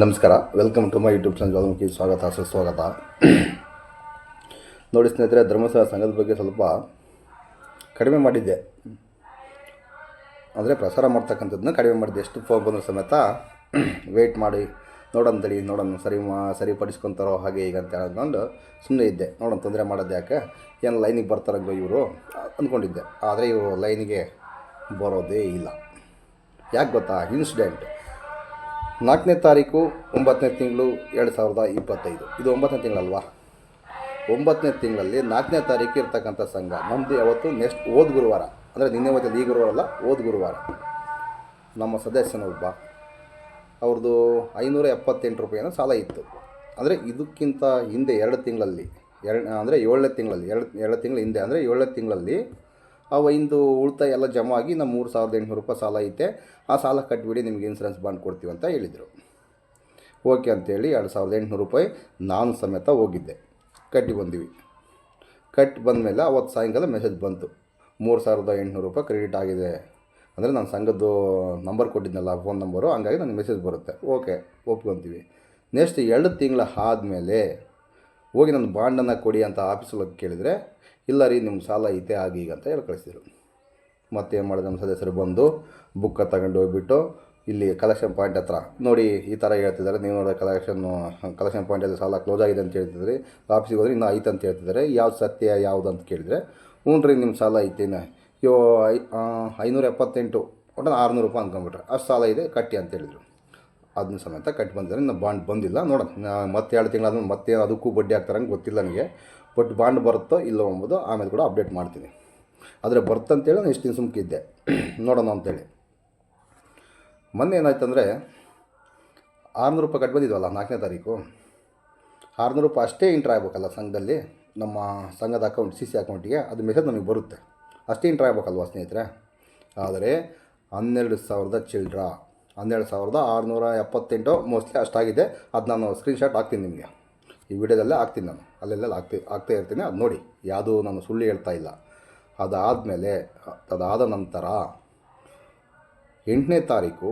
ನಮಸ್ಕಾರ. Welcome to my YouTube channel Jwalamukhi ಸ್ವಾಗತ, ಸುಸ್ವಾಗತ. ನೋಡಿ ಸ್ನೇಹಿತರೆ, ಧರ್ಮಸ್ಥಳ ಸಂಘದ ಬಗ್ಗೆ ಸ್ವಲ್ಪ ಕಡಿಮೆ ಮಾಡಿದ್ದೆ. ಅಂದರೆ ಪ್ರಸಾರ ಮಾಡ್ತಕ್ಕಂಥದ್ದನ್ನ ಕಡಿಮೆ ಮಾಡಿದ್ದೆ. ಎಷ್ಟು ಫೋನ್ ಬಂದರೂ ಸಮೇತ ವೆಯ್ಟ್ ಮಾಡಿ ನೋಡಂತೇಳಿ ನೋಡೋಣ ಸರಿ ಮಾ, ಸರಿಪಡಿಸ್ಕೊತಾರೋ ಹಾಗೆ ಈಗ ಅಂತ ಹೇಳ್ಕೊಂಡು ಸುಮ್ಮನೆ ಇದ್ದೆ. ನೋಡೋಣ ತೊಂದರೆ ಮಾಡೋದು ಯಾಕೆ? ಏನು ಲೈನಿಗೆ ಬರ್ತಾರಂಗೋ ಇವರು ಅಂದ್ಕೊಂಡಿದ್ದೆ ಆದರೆ ಇವರು ಲೈನಿಗೆ ಬರೋದೇ ಇಲ್ಲ. ಯಾಕೆ ಗೊತ್ತಾ? ಇನ್ಸಿಡೆಂಟ್ ನಾಲ್ಕನೇ ತಾರೀಕು, ಒಂಬತ್ತನೇ ತಿಂಗಳು ಎರಡು ಸಾವಿರದ ಇಪ್ಪತ್ತೈದು. ಇದು ಒಂಬತ್ತನೇ ತಿಂಗಳಲ್ವಾ? ಒಂಬತ್ತನೇ ತಿಂಗಳಲ್ಲಿ ನಾಲ್ಕನೇ ತಾರೀಕು ಇರ್ತಕ್ಕಂಥ ಸಂಘ. ನಮ್ಮದು ಯಾವತ್ತು? ನೆಕ್ಸ್ಟ್ ಓದ್ ಗುರುವಾರ. ಅಂದರೆ ನಿನ್ನೆ ಮತ್ತೆ ಈ ಗುರುವಾರ ಅಲ್ಲ ಓದ್ ಗುರುವಾರ. ನಮ್ಮ ಸದಸ್ಯನೊಬ್ಬ ಅವ್ರದ್ದು ಐನೂರ ಎಪ್ಪತ್ತೆಂಟು ರೂಪಾಯಿನ ಸಾಲ ಇತ್ತು. ಅಂದರೆ ಇದಕ್ಕಿಂತ ಹಿಂದೆ ಎರಡು ತಿಂಗಳಲ್ಲಿ, ಎರಡು, ಅಂದರೆ ಏಳನೇ ತಿಂಗಳಲ್ಲಿ, ಎರಡು ಎರಡು ತಿಂಗಳ ಹಿಂದೆ, ಅಂದರೆ ಏಳನೇ ತಿಂಗಳಲ್ಲಿ ಆ ವೈಂದು ಉಳಿತಾಯ ಎಲ್ಲ ಜಮಾ ಆಗಿ ನಮ್ಮ ಮೂರು ಸಾವಿರದ ಎಂಟುನೂರು ರೂಪಾಯಿ ಸಾಲ ಐತೆ. ಆ ಸಾಲ ಕಟ್ಟಿಬಿಡಿ ನಿಮಗೆ ಇನ್ಸೂರೆನ್ಸ್ ಬಾಂಡ್ ಕೊಡ್ತೀವಿ ಅಂತ ಹೇಳಿದರು. ಓಕೆ ಅಂತೇಳಿ ಎರಡು ಸಾವಿರದ ಎಂಟುನೂರು ರೂಪಾಯಿ ನಾನು ಸಮೇತ ಹೋಗಿದ್ದೆ. ಕಟ್ಟಿ ಬಂದಿವಿ. ಕಟ್ಟಿ ಬಂದಮೇಲೆ ಅವತ್ತು ಸಾಯಂಕಾಲ ಮೆಸೇಜ್ ಬಂತು. ಮೂರು ಸಾವಿರದ ಎಂಟುನೂರು ರೂಪಾಯಿ ಕ್ರೆಡಿಟ್ ಆಗಿದೆ. ಅಂದರೆ ನಾನು ಸಂಘದ್ದು ನಂಬರ್ ಕೊಟ್ಟಿದ್ನಲ್ಲ ಫೋನ್ ನಂಬರು ಹಂಗಾಗಿ ನನಗೆ ಮೆಸೇಜ್ ಬರುತ್ತೆ. ಓಕೆ, ಒಪ್ಕೊತೀವಿ. ನೆಕ್ಸ್ಟ್ ಎರಡು ತಿಂಗಳ ಆದಮೇಲೆ ಹೋಗಿ ನನ್ನ ಬಾಂಡನ್ನು ಕೊಡಿ ಅಂತ ಆಫೀಸಲ್ಲಿ ಕೇಳಿದರೆ ಇಲ್ಲ ರೀ ನಿಮ್ಮ ಸಾಲ ಐತೆ ಆಗಿ ಈಗ ಅಂತ ಹೇಳಿ ಕಳಿಸಿದರು. ಮತ್ತೆ ಏನು ಮಾಡಿದೆ ನಮ್ಮ ಸದಸ್ಯರು ಬಂದು ಬುಕ್ಕ ತಗೊಂಡು ಹೋಗ್ಬಿಟ್ಟು ಇಲ್ಲಿ ಕಲೆಕ್ಷನ್ ಪಾಯಿಂಟ್ ಹತ್ರ. ನೋಡಿ, ಈ ಥರ ಹೇಳ್ತಿದ್ದಾರೆ. ನೀವು ನೋಡಿದ್ರೆ ಕಲೆಕ್ಷನ್ ಕಲೆಕ್ಷನ್ ಪಾಯಿಂಟಲ್ಲಿ ಸಾಲ ಕ್ಲೋಸ್ ಆಗಿದೆ ಅಂತ ಹೇಳ್ತಿದ್ರಿ. ಆಫೀಸಿಗೆ ಹೋದ್ರೆ ಇನ್ನೂ ಐತೆ ಅಂತ ಹೇಳ್ತಿದ್ದಾರೆ. ಯಾವ್ದು ಸತ್ಯ, ಯಾವುದು ಅಂತ ಕೇಳಿದರೆ ಹ್ಞೂ ರೀ ನಿಮ್ಮ ಸಾಲ ಐತೇನ? ಯೋ ಐ ಐನೂರ ಎಪ್ಪತ್ತೆಂಟು ಒಟ್ಟು ಆರುನೂರು ರೂಪಾಯಿ ಅಂದ್ಕೊಂಬಿಟ್ರೆ ಅಷ್ಟು ಸಾಲ ಇದೆ, ಕಟ್ಟಿ ಅಂತ ಹೇಳಿದರು. ಅದನ್ನ ಸಮೇತ ಕಟ್ಟಿ ಬಂದಿದ್ದಾರೆ. ಇನ್ನು ಬಾಂಡ್ ಬಂದಿಲ್ಲ. ನೋಡೋಣ. ಮತ್ತೆ ಎರಡು ತಿಂಗಳಾದ್ಮೇಲೆ ಮತ್ತೆ ಅದಕ್ಕೂ ಬಡ್ಡಿ ಹಾಕ್ತಾರಂಗೆ ಗೊತ್ತಿಲ್ಲ ನನಗೆ. ಬಟ್ ಬಾಂಡ್ ಬರುತ್ತೋ ಇಲ್ಲೋ ಎಂಬುದು ಆಮೇಲೆ ಕೂಡ ಅಪ್ಡೇಟ್ ಮಾಡ್ತೀನಿ. ಆದರೆ ಬರ್ತಂತೇಳಿ ನಾನು ಇಷ್ಟು ದಿನ ಸುಮ್ಕಿದ್ದೆ ನೋಡೋಣ ಅಂತೇಳಿ. ಮೊನ್ನೆ ಏನಾಯ್ತು ಅಂದರೆ ಆರುನೂರು ರೂಪಾಯಿ ಕಟ್ಟಿ ಬಂದಿದ್ವಲ್ಲ ನಾಲ್ಕನೇ ತಾರೀಕು. ಆರುನೂರು ರೂಪಾಯಿ ಅಷ್ಟೇ ಇಂಟ್ರ್ ಆಗ್ಬೇಕಲ್ಲ ಸಂಘದಲ್ಲಿ, ನಮ್ಮ ಸಂಘದ ಅಕೌಂಟ್ ಸಿ ಸಿ ಅಕೌಂಟಿಗೆ ಅದು ಮೆಸೇಜ್ ನಮಗೆ ಬರುತ್ತೆ. ಅಷ್ಟೇ ಇಂಟ್ರ್ ಆಗ್ಬೇಕಲ್ವ ಸ್ನೇಹಿತರೆ? ಆದರೆ ಹನ್ನೆರಡು ಸಾವಿರದ ಚಿಲ್ಡ್ರ, ಹನ್ನೆರಡು ಸಾವಿರದ ಆರುನೂರ ಎಪ್ಪತ್ತೆಂಟು ಮೋಸ್ಟ್ಲಿ ಅಷ್ಟಾಗಿದೆ. ಅದು ನಾನು ಸ್ಕ್ರೀನ್ಶಾಟ್ ಹಾಕ್ತೀನಿ ನಿಮಗೆ. ಈ ವಿಡಿಯೋದಲ್ಲೇ ಹಾಕ್ತೀನಿ ನಾನು. ಅಲ್ಲೆಲ್ಲ ಹಾಕ್ತಿ, ಹಾಕ್ತಾ ಇರ್ತೀನಿ. ಅದು ನೋಡಿ, ಯಾವುದೂ ನಾನು ಸುಳ್ಳು ಹೇಳ್ತಾ ಇಲ್ಲ. ಅದಾದಮೇಲೆ, ಅದಾದ ನಂತರ ಎಂಟನೇ ತಾರೀಕು,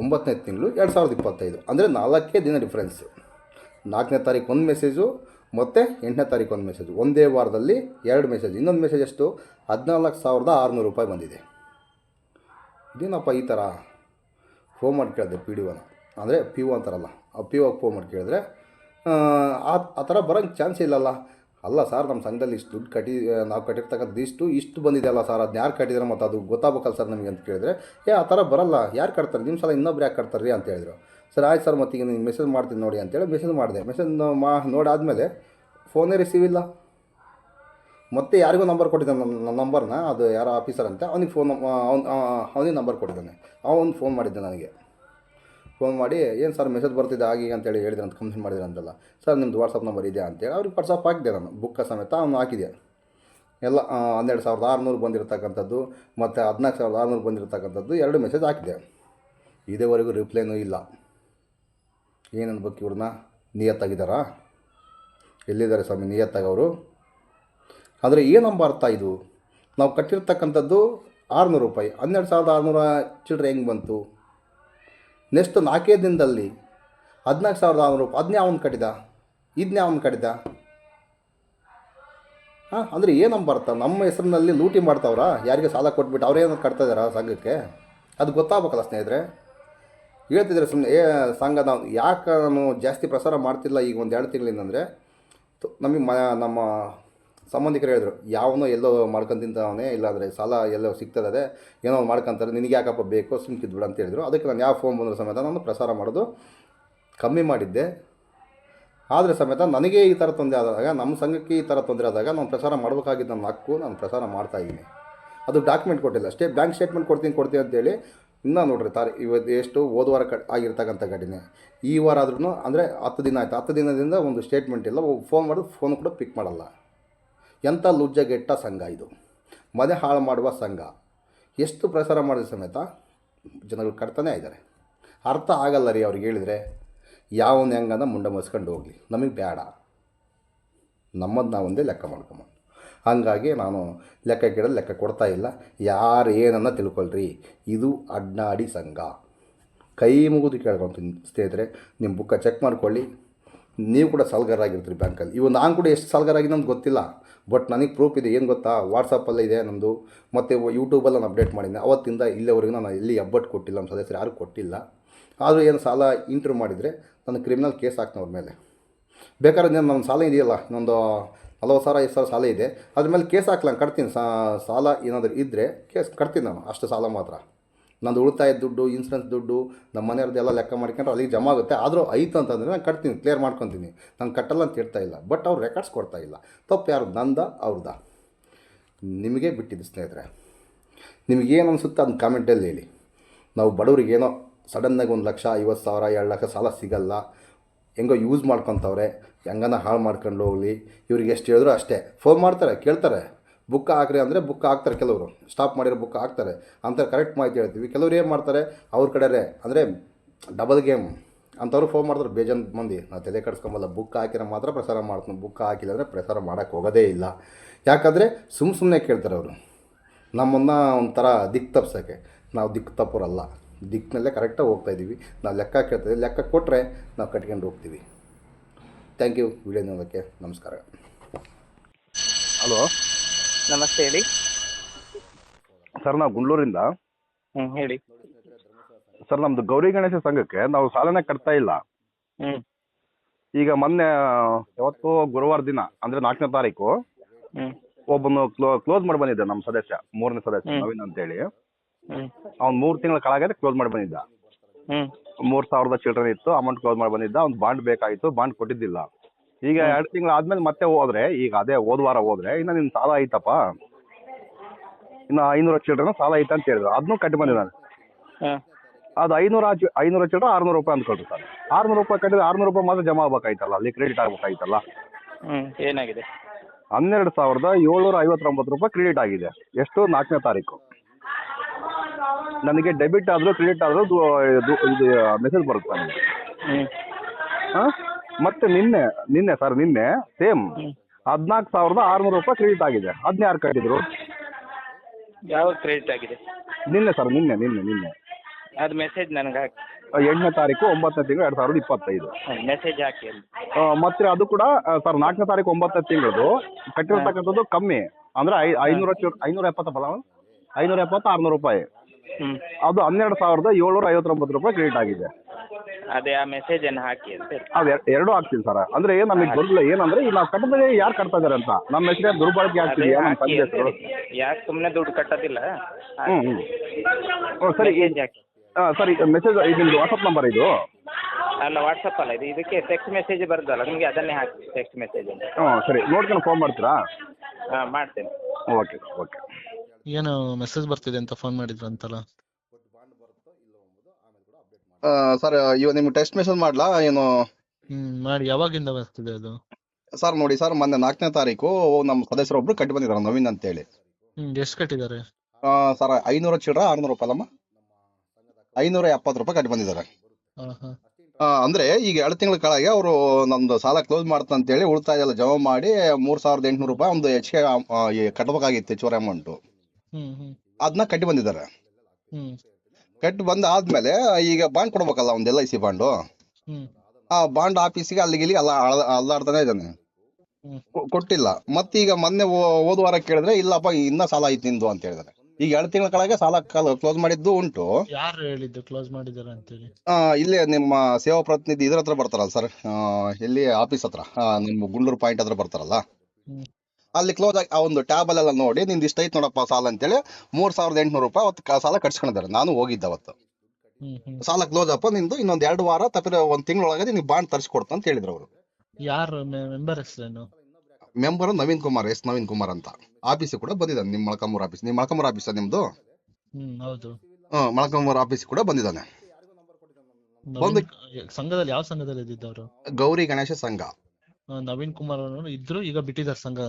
ಒಂಬತ್ತನೇ ತಿಂಗಳು ಎರಡು ಸಾವಿರದ ಇಪ್ಪತ್ತೈದು. ಅಂದರೆ ನಾಲ್ಕೇ ದಿನ ಡಿಫ್ರೆನ್ಸ್ ನಾಲ್ಕನೇ ತಾರೀಕು ಒಂದು ಮೆಸೇಜು ಮತ್ತು ಎಂಟನೇ ತಾರೀಕು ಒಂದು ಮೆಸೇಜು ಒಂದೇ ವಾರದಲ್ಲಿ ಎರಡು ಮೆಸೇಜ್ ಇನ್ನೊಂದು ಮೆಸೇಜ್ ಎಷ್ಟು? ಹದಿನಾಲ್ಕು ಸಾವಿರದ ಆರುನೂರು ರೂಪಾಯಿ ಬಂದಿದೆ. ಇದೇನಪ್ಪ ಈ ಥರ ಫೋನ್ ಮಾಡಿ ಕೇಳಿದೆ ಪಿ ಡಿ ಒನ ಅಂದರೆ ಪಿ ಒ ಅಂತಾರಲ್ಲ. ಆ ಪಿ ಒಗೆ ಫೋನ್ ಮಾಡಿ ಕೇಳಿದ್ರೆ ಆ ಆ ಥರ ಬರೋಂಗೆ ಚಾನ್ಸ್ ಇಲ್ಲಲ್ಲ. ಅಲ್ಲ ಸರ್ ನಮ್ಮ ಸಂಘದಲ್ಲಿ ಇಷ್ಟು ದುಡ್ಡು ಕಟ್ಟಿ ನಾವು ಕಟ್ಟಿರ್ತಕ್ಕಂಥದ್ದು ಇಷ್ಟು ಇಷ್ಟು ಬಂದಿದೆಯಲ್ಲ ಸರ್ ಅದನ್ನ ಯಾರು ಕಟ್ಟಿದ್ರೆ ಮತ್ತು ಅದು ಗೊತ್ತಾಗಬೇಕಲ್ಲ ಸರ್ ನಮಗೆ ಅಂತ ಕೇಳಿದ್ರೆ, ಏ, ಆ ಥರ ಬರಲ್ಲ, ಯಾರು ಕಟ್ತಾರೆ ನಿಮ್ಮ ಸಲ ಇನ್ನೊಬ್ರು ಯಾಕೆ ಕಟ್ತಾರೆ ರೀ ಅಂತ ಹೇಳಿದರು. ಸರ್, ಆಯ್ತು ಸರ್ ಮತ್ತೀಗ ನಿಮ್ಗೆ ಮೆಸೇಜ್ ಮಾಡ್ತೀನಿ ನೋಡಿ ಅಂತೇಳಿ ಮೆಸೇಜ್ ಮಾಡಿದೆ. ಮೆಸೇಜ್ ಮಾ, ನೋಡಾದಮೇಲೆ ಫೋನೇ ರಿಸೀವ್ ಇಲ್ಲ. ಮತ್ತೆ ಯಾರಿಗೂ ನಂಬರ್ ಕೊಟ್ಟಿದ್ದಾನೆ ನನ್ನ ನನ್ನ ನಂಬರ್ನ ಅದು ಯಾರೋ ಆಫೀಸರ್ ಅಂತ, ಅವನಿಗೆ ಫೋನ್ ಅವ್ನು ಅವನಿಗೆ ನಂಬರ್ ಕೊಟ್ಟಿದ್ದಾನೆ. ಅವನು ಫೋನ್ ಮಾಡಿದ್ದೆ ನನಗೆ. ಫೋನ್ ಮಾಡಿ, ಏನು ಸರ್ ಮೆಸೇಜ್ ಬರ್ತಿದೆ, ಆಗಿ, ಅಂತೇಳಿ ಹೇಳಿದ್ರೆ ಅಂತ ಕಂಪ್ಲೇಂಟ್ ಮಾಡಿದ್ರೆ ಅಂತಲ್ಲ. ಸರ್ ನಿಮ್ಮದು ವಾಟ್ಸಪ್ ನಂಬರ್ ಇದೆ ಅಂತೇಳಿ. ಅವ್ರಿಗೆ ವಾಟ್ಸಪ್ ಹಾಕಿದೆ ನಾನು ಬುಕ್ಕ ಸಮೇತ ಅವನು ಹಾಕಿದೆ. ಎಲ್ಲ ಹನ್ನೆರಡು ಸಾವಿರದ ಆರುನೂರು ಬಂದಿರತಕ್ಕಂಥದ್ದು, ಮತ್ತು ಹದಿನಾಲ್ಕು ಸಾವಿರದ ಆರುನೂರು ಬಂದಿರತಕ್ಕಂಥದ್ದು ಎರಡು ಮೆಸೇಜ್ ಹಾಕಿದೆ. ಇದೇವರೆಗೂ ರಿಪ್ಲೈನೂ ಇಲ್ಲ. ಏನು ಅನ್ಬೇಕು ಇವ್ರನ್ನ? ನಿಯತ್ತಾಗಿದ್ದಾರಾ? ಎಲ್ಲಿದ್ದಾರೆ ಸ್ವಾಮಿ ನಿಯತ್ತಾಗವರು ಆದರೆ ಏನಂಬ ಅರ್ಥ ಇದು? ನಾವು ಕಟ್ಟಿರ್ತಕ್ಕಂಥದ್ದು ಆರುನೂರು ರೂಪಾಯಿ, ಹನ್ನೆರಡು ಸಾವಿರದ ಆರುನೂರ ಚಿಲ್ಲರೆ ಹೆಂಗೆ ಬಂತು? ನೆಕ್ಸ್ಟ್ ನಾಲ್ಕೇ ದಿನದಲ್ಲಿ ಹದಿನಾಲ್ಕು ಸಾವಿರದ ಆರುನೂರು ರೂಪಾಯಿ ಅದನ್ನೇ ಅವನು ಕಟ್ಟಿದ. ಇದನ್ನೇ ಅವನು ಕಟ್ಟಿದ. ಹಾಂ, ಅಂದರೆ ಏನಂಬ ಬರ್ತಾವೆ ನಮ್ಮ ಹೆಸರಿನಲ್ಲಿ ಲೂಟಿ ಮಾಡ್ತಾವ್ರ? ಯಾರಿಗೆ ಸಾಲ ಕೊಟ್ಬಿಟ್ಟು ಅವರೇನೋ ಕಟ್ತಾ ಇದಾರ ಸಂಘಕ್ಕೆ? ಅದು ಗೊತ್ತಾಗಬೇಕಲ್ಲ ಸ್ನೇಹಿತರೆ. ಹೇಳ್ತಿದ್ರೆ ಸುಮ್ಮನೆ ಏ, ಸಂಘ ನಾವು ಯಾಕೆ ನಾನು ಜಾಸ್ತಿ ಪ್ರಸಾರ ಮಾಡ್ತಿಲ್ಲ ಈಗ ಒಂದು ಎರಡು ತಿಂಗಳಿಂದ ಅಂದರೆ. ನಮಗೆ ಮ, ನಮ್ಮ ಸಂಬಂಧಿಕರು ಹೇಳಿದ್ರು, ಯಾವನೋ ಎಲ್ಲೋ ಮಾಡ್ಕೊಂತಿಂತವನೇ ಇಲ್ಲಾಂದರೆ ಸಾಲ ಎಲ್ಲೋ ಸಿಗ್ತದೆ ಏನೋ ಒಂದು ಮಾಡ್ಕೊಂತಾರೆ, ನಿನಗೆ ಯಾಕಪ್ಪ ಬೇಕು ಸುಮ್ಕಿದ್ಬಿಡು ಅಂತ ಹೇಳಿದರು. ಅದಕ್ಕೆ ನಾನು ಯಾವ ಫೋನ್ ಬಂದರೂ ಸಮೇತ ನಾನು ಪ್ರಸಾರ ಮಾಡೋದು ಕಮ್ಮಿ ಮಾಡಿದ್ದೆ. ಆದರೆ ಸಮೇತ ನನಗೆ ಈ ಥರ ತೊಂದರೆ ಆದಾಗ ನಮ್ಮ ಸಂಘಕ್ಕೆ ಈ ಥರ ತೊಂದರೆ ಆದಾಗ ನಾನು ಪ್ರಸಾರ ಮಾಡಬೇಕಾಗಿದ್ದ ನನ್ನ ಹಕ್ಕು ನಾನು ಪ್ರಸಾರ ಮಾಡ್ತಾಯಿದ್ದೀನಿ ಅದು ಡಾಕ್ಯುಮೆಂಟ್ ಕೊಟ್ಟಿಲ್ಲ, ಅಷ್ಟೇ ಬ್ಯಾಂಕ್ ಸ್ಟೇಟ್ಮೆಂಟ್ ಕೊಡ್ತೀನಿ ಕೊಡ್ತೀನಿ ಅಂತೇಳಿ ಇನ್ನೂ ನೋಡ್ರಿ ತಾರಿ ಇವತ್ತು ಎಷ್ಟು, ಹೋದ ವಾರ ಕಟ್ ಆಗಿರ್ತಕ್ಕಂಥ ಘಟನೆ. ಈ ವಾರ ಆದ್ರೂ ಅಂದರೆ ಹತ್ತು ದಿನ ಆಯಿತು, ಹತ್ತು ದಿನದಿಂದ ಒಂದು ಸ್ಟೇಟ್ಮೆಂಟ್ ಇಲ್ಲ ಫೋನ್ ಮಾಡಿದ್ರು ಫೋನ್ ಕೂಡ ಪಿಕ್ ಮಾಡಲ್ಲ. ಎಂಥ ಲುಜ್ಜಗೆಟ್ಟ ಸಂಘ ಇದು? ಮನೆ ಹಾಳು ಮಾಡುವ ಸಂಘ. ಎಷ್ಟು ಪ್ರಸಾರ ಮಾಡಿದ ಸಮೇತ ಜನಗಳು ಕಟ್ತಾನೆ ಇದ್ದಾರೆ. ಅರ್ಥ ಆಗಲ್ಲ ರೀ ಅವ್ರಿಗೆ ಹೇಳಿದರೆ. ಯಾವನ ಹೆಂಗಂದ ಮುಂಡ ಮಸ್ಕೊಂಡು ಹೋಗಲಿ. ನಮಗೆ ಬೇಡ ನಮ್ಮದು ನಾವು ಒಂದೇ ಲೆಕ್ಕ ಮಾಡ್ಕೊಂಬ ಹಾಗಾಗಿ ನಾನು ಲೆಕ್ಕ ಕೇಳೋದು ಲೆಕ್ಕ ಕೊಡ್ತಾ ಇಲ್ಲ. ಯಾರು ಏನನ್ನ ತಿಳ್ಕೊಳ್ರಿ. ಇದು ಅಡ್ನಾಡಿ ಸಂಘ. ಕೈ ಮುಗಿದು ಕೇಳ್ಕೊಂತ ಸ್ನೇಹಿತರೆ ನಿಮ್ಮ ಬುಕ್ಕ ಚೆಕ್ ಮಾಡ್ಕೊಳ್ಳಿ. ನೀವು ಕೂಡ ಸಾಲ್ಗಾರಾಗಿರ್ತೀರಿ ಬ್ಯಾಂಕಲ್ಲಿ. ಇವು ನಾನು ಕೂಡ ಎಷ್ಟು ಸಾಲ್ಗಾರಾಗಿ ಅಂತ ಗೊತ್ತಿಲ್ಲ. ಬಟ್ ನನಗೆ ಪ್ರೂಫ್ ಇದೆ, ಏನು ಗೊತ್ತಾ? ವಾಟ್ಸಪ್ಪಲ್ಲೇ ಇದೆ ನಮ್ಮದು ಮತ್ತು ಯೂಟ್ಯೂಬಲ್ಲಿ ನಾನು ಅಪ್ಡೇಟ್ ಮಾಡಿದ್ದೆ ಅವತ್ತಿಂದ ಇಲ್ಲಿವರೆಗೂ ನಾನು ಎಲ್ಲಿ ಅಬ್ಬಟ್ಟು ಕೊಟ್ಟಿಲ್ಲ ನಮ್ಮ ಸದಸ್ಯರು ಯಾರು ಕೊಟ್ಟಿಲ್ಲ. ಆದರೂ ಏನು ಸಾಲ ಇಂಟ್ರೂ ಮಾಡಿದರೆ ನನ್ನ ಕ್ರಿಮಿನಲ್ ಕೇಸ್ ಹಾಕ್ತೀನಿ ಅವ್ರ ಮೇಲೆ. ಬೇಕಾದ್ರೆ ನಾನು ನನ್ನ ಸಾಲ ಇದೆಯಲ್ಲ, ಇನ್ನೊಂದು ನಲವತ್ತು ಸಾವಿರ ಐದು ಸಾವಿರ ಸಾಲ ಇದೆ. ಅದ್ರ ಮೇಲೆ ಕೇಸ್ ಹಾಕ್ಲಂಗೆ ಕಟ್ತೀನಿ. ಸಾಲ ಏನಾದರೂ ಇದ್ದರೆ ಕೇಸ್ ಕಟ್ತೀನಿ ನಾನು. ಅಷ್ಟು ಸಾಲ ಮಾತ್ರ. ನಂದು ಉಳಿತಾಯ ದುಡ್ಡು ಇನ್ಸೂರೆನ್ಸ್ ದುಡ್ಡು ನಮ್ಮ ಮನೆಯವ್ರದ್ದು ಎಲ್ಲ ಲೆಕ್ಕ ಮಾಡ್ಕೊಂಡ್ರೆ ಅಲ್ಲಿಗೆ ಜಮಾ ಆಗುತ್ತೆ. ಆದರೂ ಐತು ಅಂತಂದರೆ ನಾನು ಕಟ್ತೀನಿ ಕ್ಲಿಯರ್ ಮಾಡ್ಕೊತೀನಿ. ನಾನು ಕಟ್ಟಲ್ಲ ಅಂತ ಹೇಳ್ತಾ ಇಲ್ಲ. ಬಟ್ ಅವ್ರು ರೆಕಾರ್ಡ್ಸ್ ಕೊಡ್ತಾ ಇಲ್ಲ. ತಪ್ಪು ಯಾರು? ನಂದ, ಅವ್ರದ. ನಿಮಗೆ ಬಿಟ್ಟಿದ್ದು ಸ್ನೇಹಿತರೆ, ನಿಮಗೇನು ಅನಿಸುತ್ತೆ ಅದನ್ನ ಕಾಮೆಂಟಲ್ಲಿ ಹೇಳಿ. ನಾವು ಬಡವರಿಗೇನೋ ಸಡನ್ನಾಗಿ ಒಂದು ಲಕ್ಷ, ಐವತ್ತು ಸಾವಿರ, ಎರಡು ಲಕ್ಷ ಸಾಲ ಸಿಗಲ್ಲ. ಹೆಂಗೋ ಯೂಸ್ ಮಾಡ್ಕೊತವ್ರೆ. ಹೆಂಗನ ಹಾಳು ಮಾಡ್ಕೊಂಡು ಹೋಗಲಿ. ಇವ್ರಿಗೆ ಎಷ್ಟು ಹೇಳಿದ್ರು ಅಷ್ಟೇ. ಫೋನ್ ಮಾಡ್ತಾರೆ, ಕೇಳ್ತಾರೆ. ಬುಕ್ ಹಾಕ್ರಿ ಅಂದರೆ ಬುಕ್ ಹಾಕ್ತಾರೆ ಕೆಲವರು. ಸ್ಟಾಪ್ ಮಾಡಿರೋ ಬುಕ್ ಹಾಕ್ತಾರೆ. ಅಂತ ಕರೆಕ್ಟ್ ಮಾಹಿತಿ ಹೇಳ್ತೀವಿ. ಕೆಲವ್ರು ಏನು ಮಾಡ್ತಾರೆ, ಅವ್ರ ಕಡೆಯೇ ಅಂದರೆ ಡಬಲ್ ಗೇಮ್ ಅಂಥವ್ರು ಫೋನ್ ಮಾಡ್ತಾರೆ. ಬೇಜನ್ ಮಂದಿ ನಾವು ತಲೆ ಕಟ್ಸ್ಕೊಂಬಲ್ಲ ಬುಕ್ ಹಾಕಿರೋ ಮಾತ್ರ ಪ್ರಸಾರ ಮಾಡ್ತೀನಿ. ಬುಕ್ ಹಾಕಿಲ್ಲ ಅಂದರೆ ಪ್ರಸಾರ ಮಾಡೋಕ್ಕೆ ಹೋಗೋದೇ ಇಲ್ಲ. ಯಾಕಂದರೆ ಸುಮ್ಮ ಸುಮ್ಮನೆ ಕೇಳ್ತಾರೆ ಅವರು. ನಮ್ಮನ್ನು ಒಂಥರ ದಿಕ್ಕು ತಪ್ಸೋಕ್ಕೆ. ನಾವು ದಿಕ್ಕು ತಪ್ಪೋರಲ್ಲ. ದಿಕ್ಕಿನಲ್ಲೇ ಕರೆಕ್ಟಾಗಿ ಹೋಗ್ತಾ ಇದ್ದೀವಿ ನಾವು ಲೆಕ್ಕ ಕೇಳ್ತಾಯಿದ್ದೀವಿ ಲೆಕ್ಕ ಕೊಟ್ಟರೆ ನಾವು ಕಟ್ಕೊಂಡು ಹೋಗ್ತೀವಿ. ಥ್ಯಾಂಕ್ ಯು ವಿಡಿಯೋ ನೋಡೋಕ್ಕೆ ನಮಸ್ಕಾರ. ಹಲೋ ನಮಸ್ತೆ ಹೇಳಿ. ಸರ್ ನಾವು ಗುಂಡ್ಲೂರಿಂದ. ಹ್ಮ್ ಹೇಳಿ. ಸರ್ ನಮ್ದು ಗೌರಿ ಗಣೇಶ ಸಂಘಕ್ಕೆ ನಾವು ಸಾಲನೇ ಕಟ್ತಾ ಇಲ್ಲ. ಹ್ಮ್. ಈಗ ಮೊನ್ನೆ ಯಾವತ್ತು ಗುರುವಾರ ದಿನ ಅಂದ್ರೆ ನಾಲ್ಕನೇ ತಾರೀಕು ಒಬ್ಬನು ಕ್ಲೋಸ್ ಮಾಡಿ ಬಂದಿದ್ದ ನಮ್ಮ ಸದಸ್ಯ ಮೂರನೇ ಸದಸ್ಯ. ನವೀನ್ ಅಂತ ಹೇಳಿ ಅವ್ನು ಮೂರು ತಿಂಗಳ ಕೆಳಗಡೆ ಕ್ಲೋಸ್ ಮಾಡಿ ಬಂದಿದ್ದ. ಮೂರ್ ಮೂರು ಸಾವಿರದ ಚಿಲ್ಡ್ರನ್ ಇತ್ತು ಅಮೌಂಟ್ ಕ್ಲೋಸ್ ಮಾಡಿ ಬಂದಿದ್ದ ಅವ್ನ್ ಬಾಂಡ್ ಬೇಕಾಗಿತ್ತು ಬಾಂಡ್ ಕೊಟ್ಟಿದ್ದಿಲ್ಲ. ಈಗ. ಎರಡು ತಿಂಗಳು ಆದ್ಮೇಲೆ ಮತ್ತೆ ಹೋದ್ರೆ ಈಗ ಅದೇ ಹೋದ ವಾರ ಹೋದ್ರೆ ಇನ್ನ ನಿನ್ ಸಾಲ ಐತಪ್ಪ. ಇನ್ನ ಐನೂರ ಚಿಲ್ಡ್ರನ್ ಸಾಲ ಐತ ಅಂತ ಹೇಳಿದ್ರು. ಅದನ್ನೂ ಕಟ್ಟಿ ನಾನು ಹಾಂ. ಅದು ಐನೂರ ಐನೂರ ಚಿಲ್ಡ್ರ ಆರ್ನೂರು ರೂಪಾಯಿ ಅಂತ ಸರ್ ಆರ್ನೂರು ರೂಪಾಯಿ ಕಟ್ಟಿದ್ರೆ ಆರ್ನೂರು ರೂಪಾಯಿ ಮಾತ್ರ ಜಮಾ ಆಗ್ಬೇಕಾಯ್ತಲ್ಲ ಅಲ್ಲಿ ಕ್ರೆಡಿಟ್ ಆಗ್ಬೇಕಾಯ್ತಲ್ಲ. ಹ್ಞೂ ಏನಾಗಿದೆ? ಹನ್ನೆರಡು ಸಾವಿರದ ಏಳ್ನೂರ ಐವತ್ತೊಂಬತ್ತು ರೂಪಾಯಿ ಕ್ರೆಡಿಟ್ ಆಗಿದೆ. ಎಷ್ಟು? ನಾಲ್ಕನೇ ತಾರೀಕು. ನನಗೆ ಡೆಬಿಟ್ ಆದ್ರೂ ಕ್ರೆಡಿಟ್ ಆದ್ರೂ ಮೆಸೇಜ್ ಬರುತ್ತೆ ನನಗೆ. ಹ್ಞೂ ಹಾಂ? ಮತ್ತೆ ನಿನ್ನೆ ನಿನ್ನೆ ಸರ್ ನಿನ್ನೆ ಸೇಮ್ ಹದಿನಾಲ್ಕು ಸಾವಿರದ ಆರ್ನೂರು ರೂಪಾಯಿ ಕ್ರೆಡಿಟ್ ಆಗಿದೆ. ಅದನ್ನ ಯಾರು ಕಟ್ಟಿದ್ರು. ಯಾವ ಕ್ರೆಡಿಟ್ ಆಗಿದೆ? ನಿನ್ನೆ ಸರ್ ನಿನ್ನೆ ನಿನ್ನೆ ನಿನ್ನೆ. ಅದು ಮೆಸೇಜ್ ನನಗೆ ಹಾಕಿ. ಎಂಟನೇ ತಾರೀಕು ಒಂಬತ್ತನೇ ತಿಂಗಳು ಎರಡು ಸಾವಿರದ ಇಪ್ಪತ್ತೈದು. ಮೆಸೇಜ್ ಹಾಕಿ ಅಲ್ಲಿ ಆ, ಮತ್ತೆ ಅದು ಕೂಡ ಆ, ಸರ್ ನಾಲ್ಕನೇ ತಾರೀಕು ಒಂಬತ್ತನೇ ತಿಂಗಳದು ಕಟ್ಟಿರ್ತಕ್ಕಂಥದ್ದು ಕಮ್ಮಿ. ಅಂದ್ರೆ ಐ ಐನೂರ ಚು- ಐನೂರ ಎಪ್ಪತ್ತಪ್ಪಲ್ಲ ಐನೂರ ಎಪ್ಪತ್ತು ಆರ್ನೂರು ರೂಪಾಯಿ. ಹ್ಞೂ ಅದು ಹನ್ನೆರಡು ಸಾವಿರದ ಏಳ್ನೂರ ಐವತ್ತೊಂಬತ್ತು ರೂಪಾಯಿ ಕ್ರೆಡಿಟ್ ಆಗಿದೆ. ಅದೇ ಆ ಮೆಸೇಜ್ ಅನ್ನು ಹಾಕಿ ಅಂತ ಹೇಳಿ. ಅದು ಎ- ಎರಡು ಹಾಕ್ತೀನಿ ಸರ್ ಅಂದ್ರೆ ಏನ್ ನಮಗೆ ಗೊತ್ತಿಲ್ಲ ಏನಂದ್ರೆ ಈಗ ನಾವು ಕಟ್ಟದಲ್ಲಿ ಯಾರು ಕಟ್ತಾ ಇದಾರೆ ಅಂತ. ನಮ್ಮ ಹೆಸರೇ ದುರ್ಬಳಕೆ ಆಗ್ತಿದೆ ಆಗ್ತಿದೆಯಾ ನಮ್ಮ ಹಾಕಿ ತಂದೆ ಹೆಸರು ಯಾಕೆ ಸುಮ್ಮನೆ ದುಡ್ಡು ಕಟ್ಟೋದಿಲ್ಲ. ಹ್ಮ್ ಓ, ಸರಿ ಮೆಸೇಜ್ ಹಾಕಿ. ಆ, ಸರಿ ಮೆಸೇಜ್ ನಿಮ್ದು ವಾಟ್ಸಪ್ ನಂಬರ್ ಇದು? ಅಲ್ಲ ವಾಟ್ಸಪ್ ಅಲ್ಲ ಇದು ಇದಕ್ಕೆ ಟೆಕ್ಸ್ಟ್ ಮೆಸೇಜ್ ಬರುತ್ತಲ್ಲ ನಿಮಗೆ ಅದನ್ನೇ ಹಾಕಿ ಟೆಕ್ಸ್ಟ್ ಮೆಸೇಜ್ ಅಂತ ಹ್ಞೂ ಸರಿ ನೋಡ್ಕೊಂಡು ಫೋನ್ ಮಾಡ್ತೀರಾ? ಹಾಂ ಮಾಡ್ತೇನೆ. Okay okay. ಏನು ಮೆಸೇಜ್ ಬರ್ತಿದೆ ಅಂತ ಫೋನ್ ಮಾಡಿದ್ರು ಅಂತಲ್ಲ ಸರ್ ಇವಾಗ ನಿಮ್ಗೆ ಟೆಸ್ಟ್ ಮೆಸೇಜ್ ಮಾಡ್ಲಾ? ಏನು? ಹ್ಮ್ ಮಾಡಿ. ಯಾವಾಗಿಂದ ಬರ್ತಿದೆ ಅದು? ಸರ್ ನೋಡಿ ಸರ್ ಮೊನ್ನೆ ನಾಲ್ಕನೇ ತಾರೀಕು ನಮ್ಮ ಸದಸ್ಯರೊಬ್ರು ಕಟ್ಟಿ ಬಂದಿದ್ದಾರೆ ನವೀನ್ ಅಂತೇಳಿ. ಹ್ಮ್ ಎಷ್ಟು ಕಟ್ಟಿದ್ದಾರೆ? ಆ, ಸರ್ ಐನೂರ ಚಿಲ್ಲರ ಆರ್ನೂರು ರೂಪಾಯಿ ಅಲ್ಲಮ್ಮ. ಐನೂರ ಎಪ್ಪತ್ತು ರೂಪಾಯಿ ಕಟ್ಟಿ ಬಂದಿದ್ದಾರೆ. ಹಾ ಹಾ ಆ, ಅಂದ್ರೆ ಈಗ ಎರಡು ತಿಂಗಳ ಕೆಳಗೆ ಅವರು ನಮ್ದು ಸಾಲ ಕ್ಲೋಸ್ ಮಾಡ್ತಾ ಅಂತೇಳಿ ಉಳಿತಾಯ ಎಲ್ಲ ಜಮಾ ಮಾಡಿ ಮೂರ್ ಸಾವಿರದ ಎಂಟುನೂರು ರೂಪಾಯಿ ಒಂದು ಹೆಚ್ಚಿಗೆ ಆ, ಈ ಕಟ್ಟಬೇಕಾಗಿತ್ತು ಹೆಚ್ಚುವರಿ ಅಮೌಂಟು. ಹ್ಮ್ ಹ್ಮ್. ಅದನ್ನ ಕಟ್ಟಿ ಬಂದಿದ್ದಾರೆ. ಹ್ಮ್. ಕಟ್ಟಿ ಬಂದ ಆದ್ಮೇಲೆ ಈಗ ಬಾಂಡ್ ಕೊಡ್ಬೇಕಲ್ಲ ಒಂದ್ ಎಲ್ ಐ ಸಿ ಬಾಂಡು. ಆ ಬಾಂಡ್ ಆಫೀಸಿಗೆ ಅಲ್ಲಿಗೆ ಇಲ್ಲಿಗೆ ಅಲ್ಲ ಅಲ್ಲಾಡ್ತಾನೆ ಇದ್ದಾನೆ. ಕೊಟ್ಟಿಲ್ಲ. ಮತ್ತೀಗ ಮೊನ್ನೆ ಹೋದ ವಾರ ಕೇಳಿದ್ರೆ ಇಲ್ಲಪ್ಪ ಇನ್ನ ಸಾಲ ಐತಿ ನಿಂದು ಅಂತ ಹೇಳಿದಾರೆ. ಈಗ ಎರಡು ತಿಂಗಳ ಕೆಳಗೆ ಸಾಲ ಕ್ಲೋಸ್ ಮಾಡಿದ್ದು ಉಂಟು. ಯಾರು ಹೇಳಿದ್ದು ಕ್ಲೋಸ್ ಮಾಡಿದ್ದಾರೆ ಅಂತೇಳಿ? ಇಲ್ಲೇ ನಿಮ್ಮ ಸೇವಾ ಪ್ರತಿನಿಧಿ ಇದ್ರ ಹತ್ರ ಬರ್ತಾರಲ್ಲ ಸರ್. ಎಲ್ಲಿ ಆಫೀಸ್ ಹತ್ರ. ನಿಮ್ಮ ಗುಂಡೂರು ಪಾಯಿಂಟ್ ಹತ್ರ ಬರ್ತಾರಲ್ಲ. ಅಲ್ಲಿ ಕ್ಲೋಸ್ ಆಗಿ ಆ ಒಂದು ಟ್ಯಾಬ್ ಅಲ್ಲೆಲ್ಲ ನೋಡಿ ನಿಂದು ಇಷ್ಟ ಐತ್ ನೋಡಪ್ಪ ಸಾಲ ಅಂತೇಳಿ ಮೂರ್ ಸಾವಿರದ ಎಂಟುನೂರು ರೂಪಾಯಿ ಅವತ್ತು ಸಾಲ ಕಟ್ಸ್ಕೊಂಡಿದ್ದಾರೆ. ನಾನು ಹೋಗಿದ್ದೆ ಅವತ್ತು. ಸಾಲ ಕ್ಲೋಸ್ ಅಪ್ಪ ನಿಂದು ಇನ್ನೊಂದು ಎರಡು ವಾರ ತಪ್ಪಿರ ಒಂದ್ ತಿಂಗಳೊಳಗೆ ನಿನ್ಗೆ ಬಾಂಡ್ ತರಿಸ್ಕೊಡ್ತ ಅಂತ ಹೇಳಿದ್ರು ಅವರು. ಯಾರು? ಮೆಂಬರ್ ಹೆಸರೇನು ಮೆಂಬರ್ ನವೀನ್ ಕುಮಾರ್ ಎಸ್ ನವೀನ್ ಕುಮಾರ್ ಅಂತ. ಆಫೀಸ್ ಕೂಡ ಬಂದಿದ್ದಾನೆ ನಿಮ್ಮ ಮಳಕಮೂರ್ ಆಫೀಸ್ ನಿಮ್ಮ ಮಳಕಮೂರ್ ಆಫೀಸ್ ನಿಮ್ದು? ಹ್ಮ್ ಹೌದು. ಹ್ಮ್ ಮೊಳಕಾಮೂರ್ ಆಫೀಸ್ ಕೂಡ ಬಂದಿದ್ದಾನೆ. ಸಂಘದಲ್ಲಿ ಯಾವ ಸಂಘದಲ್ಲಿ ಇದ್ದಿದ್ದವರು ಗೌರಿ ಗಣೇಶ ಸಂಘ. ನವೀನ್ ಕುಮಾರ್ ಅವರು ಇದ್ರು ಈಗ ಬಿಟ್ಟಿದ್ದಾರೆ ಸಂಘ.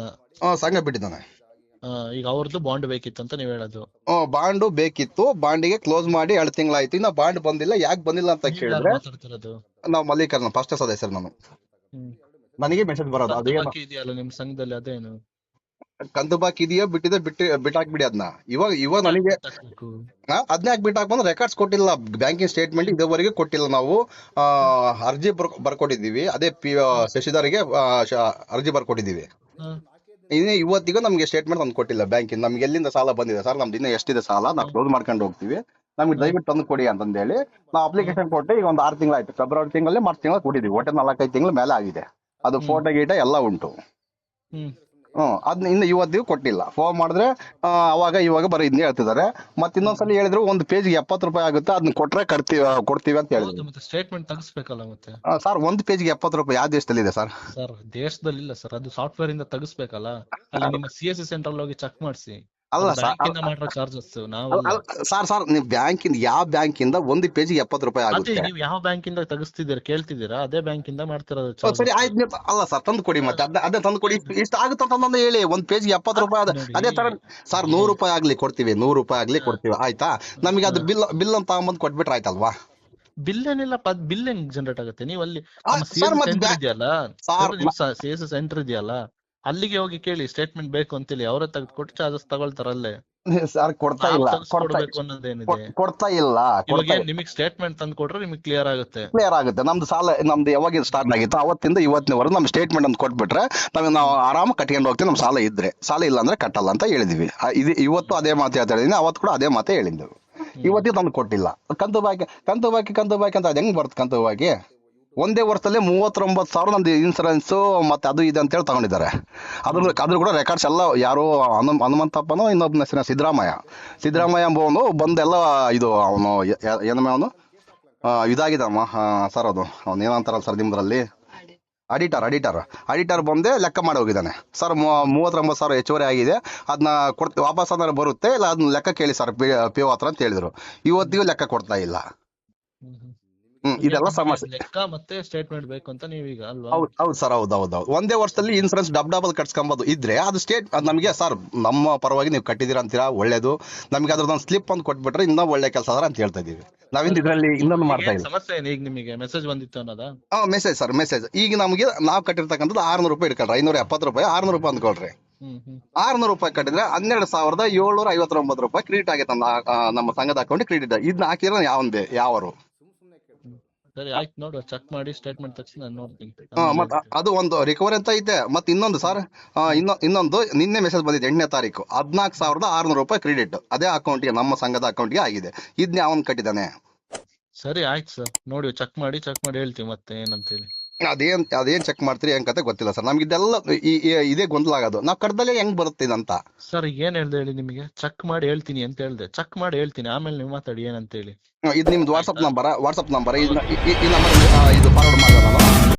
ಆ, ಸಂಘ ಬಿಟ್ಟಿದ್ದಾನೆ. ಆ, ಈಗ ಅವ್ರದ್ದು ಬಾಂಡ್ ಬೇಕಿತ್ತು ಅಂತ ನೀವ್ ಹೇಳೋದು. ಬಾಂಡು ಬೇಕಿತ್ತು ಬಾಂಡಿಗೆ ಕ್ಲೋಸ್ ಮಾಡಿ ಎರಡು ತಿಂಗಳಾಯ್ತು. ಇನ್ನ ಬಾಂಡ್ ಬಂದಿಲ್ಲ ಯಾಕೆ ಬಂದಿಲ್ಲ ಅಂತ ನೀವ್ ಯಾರು ಕೇಳಿದ್ರೆ ಮಾತಾಡ್ತಿರೋದು? ನಾವು ಮಲ್ಲಿಕರ್ನ ಫಸ್ಟ್ ಸದಸ್ಯರು ನಾನು. ಹ್ಮ್. ನನಗೆ ಮೆಸೇಜ್ ಬರೋದು ಅದೇ ಅದೇನು ಬಾಕಿ ಇದೆಯಲ್ಲ ನಿಮ್ ಸಂಘದಲ್ಲಿ ಅದೇನು? ಕಂತು ಬಾಕಿ ಇದೆಯೋ? ಬಿಟ್ಟಿದೆ ಬಿಟ್ಟು ಬಿಟ್ಟಾಕ್ಬಿಡಿ ಅದನ್ನ ಇವಾಗ ಇವಾಗ ನನಗೆ. ಅದನ್ನ ಯಾಕೆ ಬಿಟ್ಟು ಹಾಕ್ಬಂದ್ರೆ ರೆಕಾರ್ಡ್ಸ್ ಕೊಟ್ಟಿಲ್ಲ. ಬ್ಯಾಂಕಿಂಗ್ ಸ್ಟೇಟ್ಮೆಂಟ್ ಇದುವರೆಗೆ ಕೊಟ್ಟಿಲ್ಲ ನಾವು. ಅರ್ಜಿ ಬರ್ ಬರ್ಕೊಟ್ಟಿದ್ದೀವಿ. ಅದೇ ಪಿ ಶಶಿಧರ್ಗೆ ಅರ್ಜಿ ಬರ್ಕೊಟ್ಟಿದ್ದೀವಿ. ಇನ್ನೇ ಇವತ್ತಿಗೂ ನಮಗೆ ಸ್ಟೇಟ್ಮೆಂಟ್ ತಂದು ಕೊಟ್ಟಿಲ್ಲ ಬ್ಯಾಂಕಿಂದ ನಮ್ಗೆ ಎಲ್ಲಿಂದ ಸಾಲ ಬಂದಿದೆ? ಸರ್ ನಮ್ದು ಇನ್ನೂ ಎಷ್ಟಿದೆ ಸಾಲ? ನಾವು ಕ್ಲೋಸ್ ಮಾಡ್ಕೊಂಡು ಹೋಗ್ತೀವಿ. ನಮ್ಗೆ ದಯವಿಟ್ಟು ತಂದು ಕೊಡಿ ಅಂತಂದೇಳಿ ನಾವು ಅಪ್ಲಿಕೇಶನ್ ಕೊಟ್ಟು ಈಗ ಒಂದು ಆರು ತಿಂಗಳಾಯ್ತು ಫೆಬ್ರವರಿ ತಿಂಗಳಲ್ಲಿ ಮಾರ್ಚ್ ತಿಂಗಳು ಕೊಟ್ಟಿದ್ದೀವಿ. ಒಟ್ಟೆ ನಾಲ್ಕೈದು ತಿಂಗಳ ಮೇಲೆ ಆಗಿದೆ. ಅದು ಫೋಟೋ ಗೀಟ ಎಲ್ಲ ಉಂಟು. ಹ್ಮ್ ಅದನ್ನ ಇನ್ನು ಇವತ್ತಿಗೂ ಕೊಟ್ಟಿಲ್ಲ. ಫೋನ್ ಮಾಡಿದ್ರೆ ಅವಾಗ ಇವಾಗ ಬರೀ ಇದನ್ನೇ ಹೇಳ್ತಿದ್ದಾರೆ. ಮತ್ತೆ ಇನ್ನೊಂದ್ಸಲ ಹೇಳಿದ್ರು ಒಂದು ಪೇಜ್ಗೆ ಎಪ್ಪತ್ತು ರೂಪಾಯಿ ಆಗುತ್ತೆ ಅದನ್ನ ಕೊಟ್ರೆ ಕಟ್ತೀವಿ ಕೊಡ್ತೀವಿ ಅಂತ ಹೇಳಿದ್ರು. ಮತ್ತೆ ಸ್ಟೇಟ್ಮೆಂಟ್ ತೆಗಿಸ್ಬೇಕಲ್ಲ ಮತ್ತೆ? ಸರ್ ಒಂದು ಪೇಜ್ಗೆ ಎಪ್ಪತ್ತು ರೂಪಾಯಿ ಯಾವ ದೇಶದಲ್ಲಿ ಇದೆ ಸರ್ ಸರ್ ದೇಶದಲ್ಲಿ ಇಲ್ಲ ಸರ್ ಅದು ಸಾಫ್ಟ್ವೇರ್ ಇಂದ ತಗಸ್ಬೇಕಲ್ಲ? ಅಲ್ಲಿ ನಿಮ್ಮ ಸಿ ಎಸ್ ಸಿ ಸೆಂಟ್ರಲ್ ಹೋಗಿ ಚೆಕ್ ಮಾಡಿಸಿ. ಅಲ್ಲ ಸರ್ ಚಾರ್ಜಸ್ ನಾವು ಸರ್ ಸರ್ ನೀವು ಬ್ಯಾಂಕಿಂದ ಯಾವ ಬ್ಯಾಂಕಿಂದ ಒಂದು ಪೇಜ್ ಎಪ್ಪತ್ತು ರೂಪಾಯಿ ಆಗುತ್ತೆ. ನೀವು ಯಾವ ಬ್ಯಾಂಕಿಂದ ತೆಗಿಸ್ತಿದ್ದೀರಾ ಕೇಳ್ತಿದ್ದೀರಾ? ಅದೇ ಬ್ಯಾಂಕಿಂದ ಮಾಡ್ತಿರೋದು ಸರಿ ಆಯ್ತು ನೀವು ಅಲ್ಲ ಸರ್ ತಂದು ಕೊಡಿ ಮತ್ತೆ. ಅದೇ ಅದೇ ತಂದು ಕೊಡಿ. ಇಷ್ಟ ಆಗುತ್ತೆ ಅಂತಂದು ಹೇಳಿ. ಒಂದ್ ಪೇಜ್ಗೆ ಎಪ್ಪತ್ತು ರೂಪಾಯಿ ಅದ ಅದೇ ತರ ಸರ್ ನೂರು ರೂಪಾಯಿ ಆಗ್ಲಿ ಕೊಡ್ತೀವಿ ನೂರು ರೂಪಾಯಿ ಆಗ್ಲಿ ಕೊಡ್ತೀವಿ ಆಯ್ತಾ? ನಮಗೆ ಅದು ಬಿಲ್ ಬಿಲ್ ಅಂತ ತಗೊಂಬಂದು ಕೊಟ್ಬಿಟ್ರೆ ಆಯ್ತಲ್ವಾ? ಬಿಲ್ ಏನಿಲ್ಲ ಬಿಲ್ ಹೆಂಗ್ ಜನರೇಟ್ ಆಗುತ್ತೆ? ನೀವು ಅಲ್ಲಿ ಸೆಂಟರ್ ಇದೆಯಲ್ಲ? Sir, ಸಿ ಎಸ್ ಸೆಂಟರ್ ಇದೆಯಲ್ಲ? ಅಲ್ಲಿಗೆ ಹೋಗಿ ಕೇಳಿ ಸ್ಟೇಟ್ಮೆಂಟ್ ಬೇಕು ಅಂತೇಳಿ ಅವರೇ ತೆಗೆದು ಕೊಟ್ಟು ಚಾರ್ಜಸ್ ತಗೊಳ್ತಾರಲ್ಲೇ ಸರ್ ಕೊಡ್ತಾ ಇಲ್ಲ ತೆಗಿಸ್ಕೊಡ್ಬೇಕು ಅನ್ನೋದೇನಿದೆ. ಕೊಡ್ತಾ ಇಲ್ಲ ಇವಾಗ ನಿಮಗೆ ಸ್ಟೇಟ್ಮೆಂಟ್ ತಂದು ಕೊಟ್ರೆ ನಿಮಗೆ ಕ್ಲಿಯರ್ ಆಗುತ್ತೆ. ಕ್ಲಿಯರ್ ಆಗುತ್ತೆ. ನಮ್ದು ಸಾಲ ನಮ್ದು ಯಾವಾಗ ಸ್ಟಾರ್ಟ್ ಆಗಿತ್ತು ಅವತ್ತಿಂದ ಇವತ್ತಿನವರೆಗೂ ನಮ್ಮ ಸ್ಟೇಟ್ಮೆಂಟ್ ಅಂತ ಕೊಟ್ಬಿಟ್ರೆ ನಾವು ನಾವು ಆರಾಮ ಕಟ್ಕೊಂಡು ಹೋಗ್ತೀವಿ ನಮ್ಮ ಸಾಲ ಇದ್ರೆ. ಸಾಲ ಇಲ್ಲ ಅಂದ್ರೆ ಕಟ್ಟಲ್ಲ ಅಂತ ಹೇಳಿದ್ವಿ. ಇದು ಇವತ್ತು ಅದೇ ಮಾತು ಹೇಳ್ತಾ ಇದ್ದೀನಿ ಅವತ್ತು ಕೂಡ ಅದೇ ಮಾತೇ ಹೇಳಿದ್ದೆವು ಇವತ್ತಿಗೆ ತಂದು ಕೊಟ್ಟಿಲ್ಲ. ಕಂತು ಬಾಕಿ ಕಂತು ಬಾಕಿ ಕಂತು ಬಾಕಿ ಅಂತ ಅದು ಹೆಂಗ್ ಬರುತ್ತೆ ಕಂತು ಬಾಕಿ? ಒಂದೇ ವರ್ಷದಲ್ಲಿ ಮೂವತ್ತೊಂಬತ್ತು ಸಾವಿರ ನಂದು ಇನ್ಸೂರೆನ್ಸ್ ಮತ್ತೆ ಅದು ಇದು ಅಂತೇಳಿ ತಗೊಂಡಿದ್ದಾರೆ. ಅದ್ರ ಅದ್ರ ಕೂಡ ರೆಕಾರ್ಡ್ಸ್ ಎಲ್ಲ ಯಾರು ಹನು ಹನುಮಂತಪ್ಪನೋ ಇನ್ನೊಬ್ಬನ ಹೆಸರಿನ ಸಿದ್ದರಾಮಯ್ಯ. ಸಿದ್ದರಾಮಯ್ಯ ಎಂಬವನು ಬಂದೆಲ್ಲ ಇದು ಅವನು ಏನಮ್ಮ ಅವನು? ಇದಾಗಿದಮ್ಮ ಸರ್ ಅದು. ಅವ್ನು ಏನಂತಾರಲ್ಲ ಸರ್ ನಿಮ್ಮದ್ರಲ್ಲಿ? ಅಡಿಟರ್ ಅಡಿಟರ್ ಅಡಿಟರ್ ಬಂದೇ ಲೆಕ್ಕ ಮಾಡಿ ಹೋಗಿದ್ದಾನೆ. ಸರ್ ಮೂವತ್ತೊಂಬತ್ತು ಸಾವಿರ ಹೆಚ್ಚುವರಿ ಆಗಿದೆ. ಅದನ್ನ ಕೊಡ್ತೀವಿ ವಾಪಸ್ ಅಂದ್ರೆ ಬರುತ್ತೆ? ಇಲ್ಲ ಅದನ್ನ ಲೆಕ್ಕ ಕೇಳಿ ಸರ್ ಪಿ ಪಿ ಹತ್ರ ಅಂತ ಹೇಳಿದ್ರು. ಇವತ್ತಿಗೂ ಲೆಕ್ಕ ಕೊಡ್ತಾ ಇಲ್ಲ. ಇದೆಲ್ಲ ಸಮಸ್ಯೆ. ಲೆಕ್ಕ ಮತ್ತೆ ಸ್ಟೇಟ್ಮೆಂಟ್ ಬೇಕು ಅಂತ ನೀವೀಗ ಅಲ್ವಾ? ಹೌದು ಹೌದು ಸರ್ ಹೌದು ಹೌದು ಹೌದು. ಒಂದೇ ವರ್ಷದಲ್ಲಿ ಇನ್ಸೂರೆನ್ಸ್ ಡಬ್ ಡಬಲ್ ಕಟ್ಸ್ಕೊಂಬೋದು. ಇದ್ರೆ ಅದು ಸ್ಟೇಟ್ ಅದು ನಮಗೆ ಸರ್ ನಮ್ಮ ಪರವಾಗಿ ನೀವು ಕಟ್ಟಿದ್ದೀರಾ ಅಂತೀರಾ ಒಳ್ಳೇದು. ನಮಗೆ ಅದ್ರದ್ದು ಸ್ಲಿಪ್ ಒಂದು ಕೊಟ್ಬಿಟ್ರೆ ಇನ್ನೂ ಒಳ್ಳೆ ಕೆಲಸ ಅದರ ಅಂತ ಹೇಳ್ತಾ ಇದೀವಿ ನಾವಿಂದ ಇದರಲ್ಲಿ ಇನ್ನೊಂದು ಮಾಡ್ತಾ ಇಲ್ಲ ಸಮಸ್ಯೆ ಏನು ಈಗ ನಿಮಗೆ? ಮೆಸೇಜ್ ಬಂದಿತ್ತು ಅನ್ನೋದಾ? ಹಾ ಮೆಸೇಜ್ ಸರ್ ಮೆಸೇಜ್ ಈಗ ನಮಗೆ ನಾವು ಕಟ್ಟಿರ್ತಕ್ಕಂಥದ್ದು ಆರ್ನೂರು ರೂಪಾಯಿ ಇಟ್ಕೊಳ್ರಿ. ಐನೂರ ಎಪ್ಪತ್ತು ರೂಪಾಯಿ ಆರ್ನೂರು ರೂಪಾಯಿ ಅಂದ್ಕೊಳ್ರಿ. ಕೊಡ್ರಿ ಹ್ಮ್. ಆರ್ನೂರು ರೂಪಾಯಿ ಕಟ್ಟಿದ್ರೆ ಹನ್ನೆರಡು ಸಾವಿರದ ಏಳ್ನೂರ ಐವತ್ತೊಂಬತ್ತು ರೂಪಾಯಿ ಕ್ರೆಡಿಟ್ ಆಗಿತ್ತು ನಮ್ಮ ಸಂಘದ ಅಕೌಂಟ್ ಕ್ರೆಡಿಟ್ ಇದನ್ನ ಹಾಕಿರೋ ಯಾವಂದೇ ಯಾವರು? ಸರಿ ಆಯ್ತು ನೋಡುವ ಚೆಕ್ ಮಾಡಿ ಸ್ಟೇಟ್ಮೆಂಟ್ ತಕ್ಷಣ ನಾನು ನೋಡ್ತೀನಿ. ಹಾ, ಮತ್ತ್ ಅದು ಒಂದು ರಿಕವರಿ ಅಂತ ಐತೆ. ಮತ್ತೆ ಇನ್ನೊಂದು ಸರ್ ಇನ್ನೊ ಇನ್ನೊಂದು ನಿನ್ನೆ ಮೆಸೇಜ್ ಬಂದಿದೆ ಎಂಟನೇ ತಾರೀಕು. ಹದಿನಾಲ್ಕು ಸಾವಿರದ ಆರುನೂರು ರೂಪಾಯಿ ಕ್ರೆಡಿಟ್ ಅದೇ ಅಕೌಂಟ್ಗೆ ನಮ್ಮ ಸಂಘದ ಅಕೌಂಟ್ಗೆ ಆಗಿದೆ. ಇದನ್ನ ಅವನ್ ಕಟ್ಟಿದಾನೆ ಸರಿ ಆಯ್ತು ಸರ್ ನೋಡಿ ಚೆಕ್ ಮಾಡಿ ಚೆಕ್ ಮಾಡಿ ಹೇಳ್ತೀವಿ ಮತ್ತೆ ಏನಂತೇಳಿ. ಅದೇನ್ ಅದೇನ್ ಚೆಕ್ ಮಾಡ್ತೀರಿ ಹೆಂಗ್ ಕತೆ ಗೊತ್ತಿಲ್ಲ ಸರ್ ನಮ್ಗೆ ಇದೆಲ್ಲ ಈ- ಈ- ಇದೇ ಗೊಂದಲ ಆಗೋದು. ನಾವು ಕಡ್ದಲ್ಲೇ ಹೆಂಗ್ ಬರುತ್ತೆ ಇದಂತ ಸರ್ ಏನ್ ಹೇಳ್ದೆ ಹೇಳಿ ನಿಮಗೆ? ಚೆಕ್ ಮಾಡಿ ಹೇಳ್ತೀನಿ ಅಂತ ಹೇಳ್ದೆ. ಚೆಕ್ ಮಾಡಿ ಹೇಳ್ತೀನಿ. ಆಮೇಲೆ ನೀವು ಮಾತಾಡಿ ಏನಂತೇಳಿ ಇದು ನಿಮ್ದು ವಾಟ್ಸಪ್ ನಂಬರ್ ವಾಟ್ಸಪ್ ನಂಬರ್ ಈ ಈ ನಂಬರ್ ಇದು ಫಾರ್ವರ್ಡ್ ಮಾಡೋಣ